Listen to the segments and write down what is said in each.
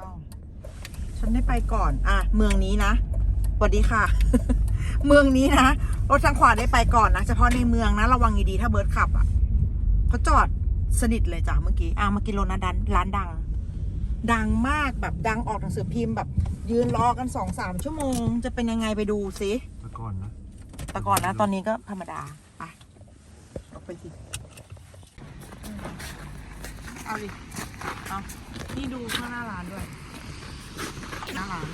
อ้าวฉันได้ไปก่อน อะ เมืองนี้นะสวัสดีค่ะ เมืองนี้นะ รถทางขวาได้ไปก่อนนะ เฉพาะในเมืองนะ ระวังดีๆถ้าเบิร์ดขับอะเขาจอดสนิทเลยจ้ะเมื่อกี้อะมากินโรนัดันร้านดัง ดังมากแบบดังออกหนังสือพิมพ์แบบ ยืนรอกันสองสามชั่วโมง จะเป็นยังไงไปดูสิแต่ก่อนนะแต่ก่อนนะ ตอนนี้ก็ธรรมดาไปออกไปสิเอาดิ เอานี่ดูข้างหน้าร้านด้วย หน้าร้าน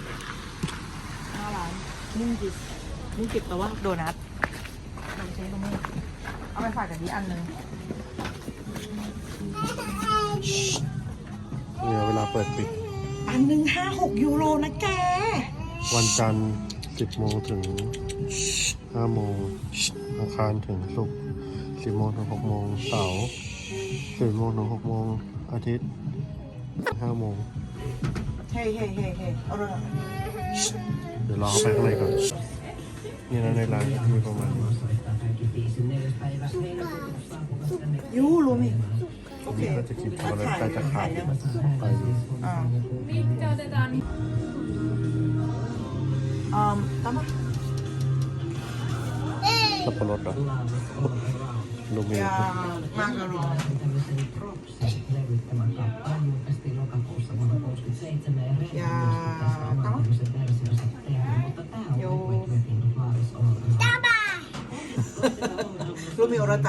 หน้าร้านนุ่งจิบนุ่งจิบแต่ว่าโดนัทเราใช้ตรงนี้เอาไปฝากกับนี้อันหนึ่งเนี่ยเวลาเปิดปิด อันหนึ่งห้าหกยูโรนะแก วันจันทร์10โมงถึง5โมงอังคารถึงศุกร์10โมงถึง6โมงเสาร์ 10โมงถึง6โมงอาทิตย์5โมง เฮ้ยเฮ้ยเฮ้ยเฮ้ยเอาเลยเดี๋ยวรอเข้าไปข้างในก่อน นี่นะในร้านก็มีประมาณนี้ยูรู้มั้ยโอเคก็จะกินช็อกโกแลตใกล้จะขาดไปดูอ่าอืมตามมาสับปะรดเหรอ ลูกมียามากอร่อยยาตามโยรู้มีโอรต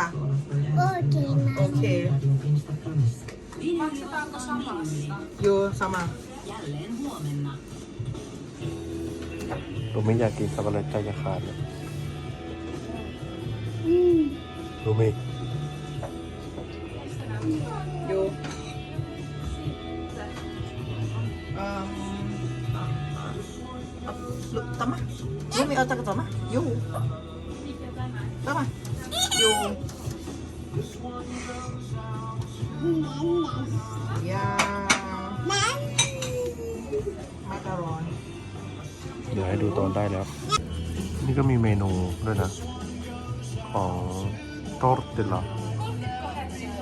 า Okej, โอเคโยสมาลูกไม่อยากกินสับปะรดใกล้จะขาดเลยลูกมีโยอืมตามมารู้มีโอรตาตามมาโยตามมาโยยามากอร่อยเดี๋ยวให้ดูตอนได้แล้ว นี่ก็มีเมนูด้วยนะ ของ ทอดเดลา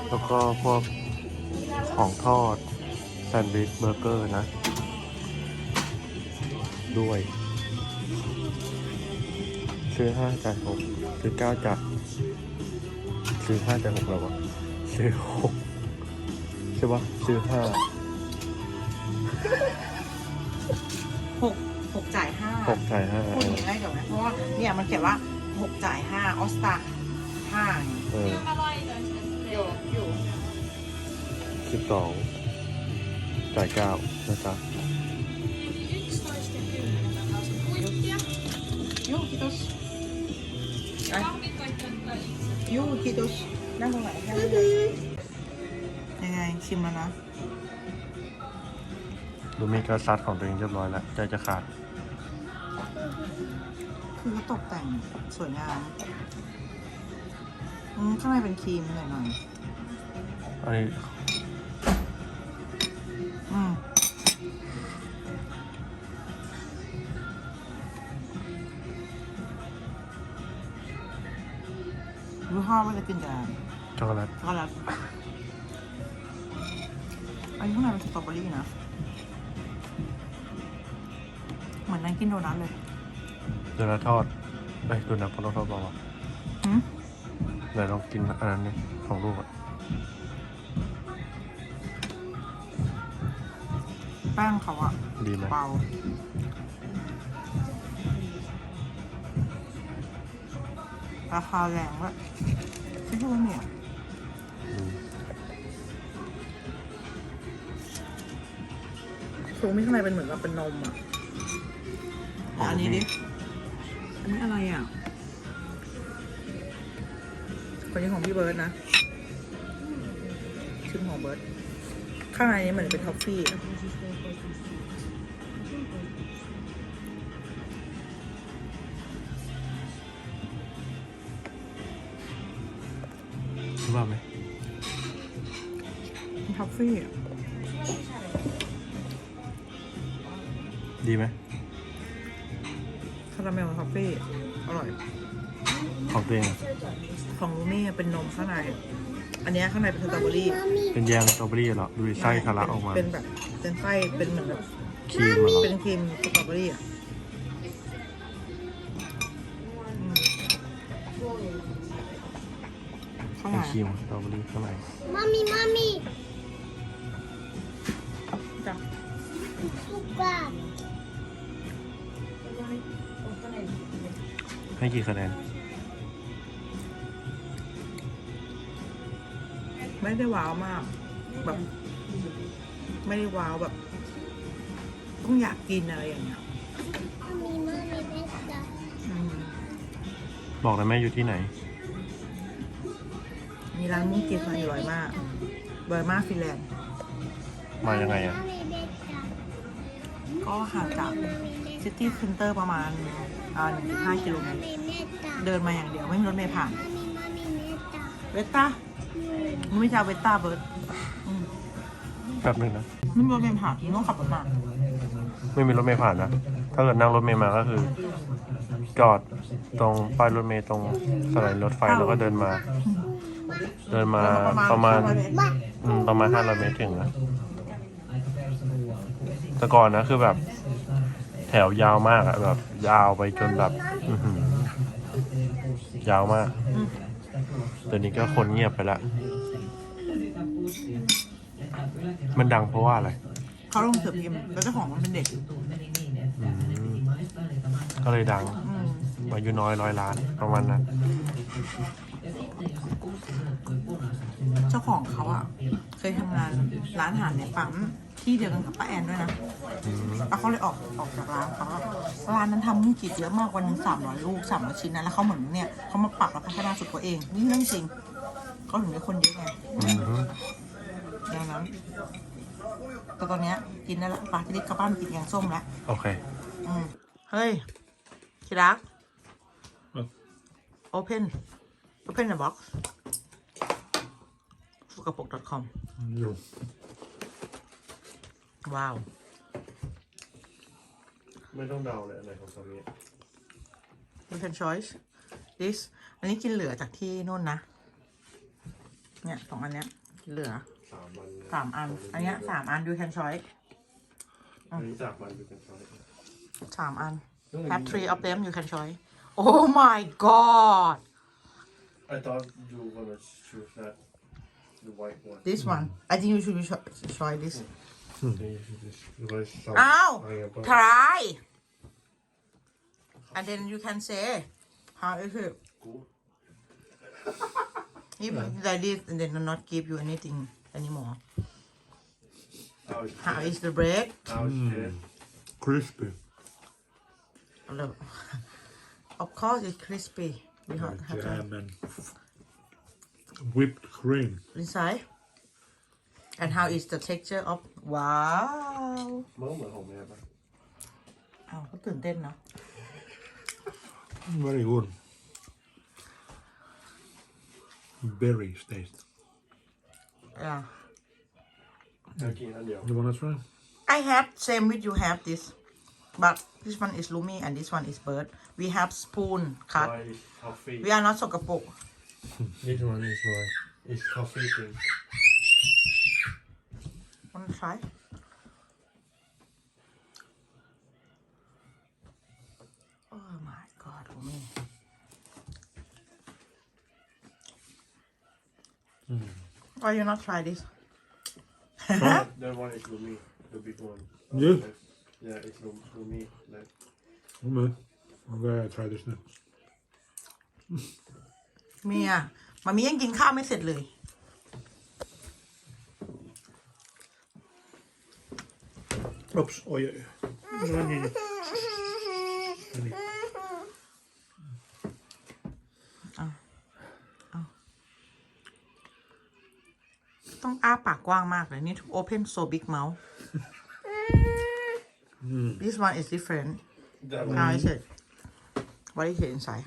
แล้วก็พวกของทอดแซนด์วิชเบอร์เกอร์นะ ด้วย ซื้อห้าจ่ายหกซื้อเก้าจ่ายซื้อห้าจ่ายหกแล้ววะซื้อหกใช่ปะซื้อห้าหกหกจ่ายห้าหกจ่ายห้า พูดอย่างนี้ได้เดี๋ยวนะเพราะว่าเนี่ยมันเขียนว่าหกจ่ายห้าออสตา ห้าเอออยู่อยู่สิบสองจ่ายเก้านะจ๊ะยูคิโตชยูคิโตชนั่งตรงไหนนั่งตรงไหนยังไงชิมแล้วนะดูมีการซัดของตัวเองเรียบร้อยแล้วใจจะขาด คือเขาตกแต่งสวยงาม อืมข้างในเป็นครีมหน่อยหน่อยอันนี้ๆอืมรู้ห้อว่าจะกินกับช็อกโกแลตช็อกโกแลตอันนี้ข้างในเป็นสตรอเบอรี่นะ เหมือนนั่งกินโดนัทเลย โดนัททอดเอ้ยโดนัทพอลทอดเปล่าวะหืม ไหนลองกินอันนั้นนี่ของลูกอะแป้งเขาอะดีไหมเบาราคาแรงด้วยที่ดูเนี่ยอืมซูไม่ข้างในเป็นเหมือนกับเป็นนมอะอะอันนี้ดิ อันนี้อะไรอะ คนนี้ของพี่เบิร์ดนะชิมของเบิร์ดข้างในนี้เหมือนเป็นท็อฟฟี่อะรู้ว่าไหมเป็นท็อฟฟี่อะดีไหมคาราเมลคอฟฟี่อร่อย ของตัวเองของลูมี่เป็นนมข้างใน อันเนี้ยข้างในเป็นสตรอเบอรี่เป็นแยมสตรอเบอรี่เหรอ ดูดิไส้ทะลักออกมาเป็นแบบเป็นไส้เป็นเหมือนแบบครีมเหรอเป็นครีมสตรอเบอรี่อะอืมข้างในเป็นครีมสตรอเบอรี่ข้างใน Mommy, mommy, จ้ะ suka. ให้กี่คะแนน ไม่ได้ว้าวมาก แบบ ไม่ได้ว้าวแบบ ต้องอยากกินอะไรอย่างเงี้ย Mommy, mommy, besta. อืมบอกเลยแม่อยู่ที่ไหน มีร้านมุ้งกินมาอยู่ร้อยมากเบอร์มาฟินแลนด์ มายังไงอะ Mommy, besta. ก็ห่างจากซิตี้เซ็นเตอร์ประมาณอ่า1.5กิโลเมตร Mommy, besta. เดินมาอย่างเดียวไม่มีรถเมล์ผ่าน Mommy, mommy, besta. เวสต้ามึงไม่จะเอาเวสต้าเบิร์ดอืมแป๊บหนึงนะไม่มีรถเมล์ผ่านมึงต้องขับรถมาไม่มีรถเมล์ผ่านนะ ถ้าเกิดนั่งรถเมล์มาก็คือ จอดตรงป้ายรถเมล์ตรงสถานีรถไฟแล้วก็เดินมา เดินมาประมาณ500เตรอืมประมาณห้าร้อยเมตรถึงนะ แต่ก่อนนะคือแบบ แถวยาวมากอะแบบ ยาวไปจนแบบอื้อหือยาวมากเดี๋ยวนี้ก็คนเงียบไปละ มันดังเพราะว่าอะไรเขาลงเสือพิมพ์แล้วเจ้าของมันเป็นเด็กอืมก็เลยดังอืมอายุน้อยร้อยล้านประมาณนั้น เจ้าของเขาอะเคยทำงานร้านอาหารในปั๊ม ที่เดียวกันกับป้าแอนด้วยนะอืมแล้วเขาเลยออกออกจากร้านเขาอะร้านนั้นทำมุ้งกีดเยอะมากวันหนึ่งสามร้อยลูกสามร้อยชิ้นนะแล้วเขาเหมือนเนี่ยเขามาปรับแล้วพัฒนาสุดตัวเองนี่เรื่องจริงเขาถึงได้คนเยอะไงอืมดังนั้นแต่ตอนเนี้ยกินได้ละปลาที่ริกกลับบ้านกินแกงส้มแล้วโอเคอืมเฮ้ยคิรัก open open the box สุกปก .com ว้าว ไม่ต้องเดาเลยอะไรของตรงนี้ you can choice this อันนี้กินเหลือจากที่นู่นนะ เนี่ยสองอันเนี้ยกินเหลือสามวันสามอัน อันเนี้ยสามอัน you can choice อันนี้จากวันดูกันช้อยสามอัน have three of them you can choice oh my god I thought you were gonna choose that the white one this one I think you should be cho- try this Oh, Try! And then you can say, how is it? If like this, they do not give you anything anymore. How is the bread? Mm. Crispy. Of course, it's crispy. We have, have Jam and whipped cream. Inside? and how is the texture of ว้าว มันก็เหมือนของแม่ปะ อ้าวเขาตื่นเต้นเนาะ Very good. Berries taste. อ่า อยากกินอันเดียว You wanna try? I have same with you have this but this one is Lumi and this one is bird we have spoon cut Why is coffee we are not สกปรก This one is why It's coffee thing Wanna try oh my god Lumi why you not try this That one is Lumi The big one Yeah. Yeah it's Lum- Lumi like Oh man. Okay, I try this next. เมียมามียังกินข้าวไม่เสร็จเลย Oops. Oh yeah. yeah. ต้องอ้าปากกว้างมากเลยนี่ to open so big mouth this one is different That how is it what is it inside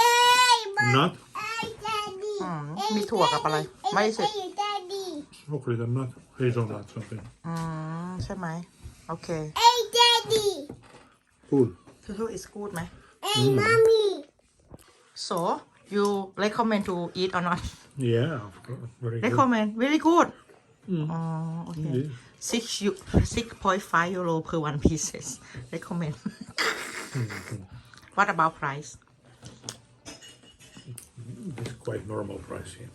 Hey, Nut. hey, daddy. อืมมีถั่วกับอะไร ไม่ใช่ Hey, daddy. Chocolate and nut. Hazelnut something. อืมใช่ไหม โอเค Hey, daddy. Cool. turtle is good ไหม Hey, mommy. so you recommend to eat or not Yeah, of course. Very good. recommend very good Mm. อ๋อโอเค Indeed. six you six point five euro per one pieces recommend what about price It's quite normal price here.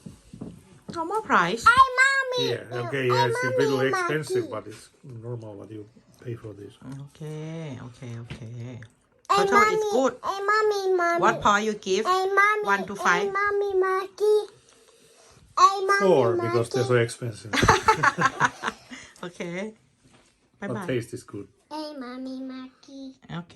normal price Hey, mommy. Yeah, okay, Hey, yeah, it's a mommy, little mommy. expensive, but it's normal what you pay for this. โอเคโอเคโอเค Hey, turtle is mommy. good Hey, mommy, mommy. what point you give Hey, mommy. One to five. Hey, mommy, Maggie. Hey, mommy, Four, because Maggie. they're so expensive. โอเคบาย but บาย taste is good. Hey, mommy, Maggie. โอเค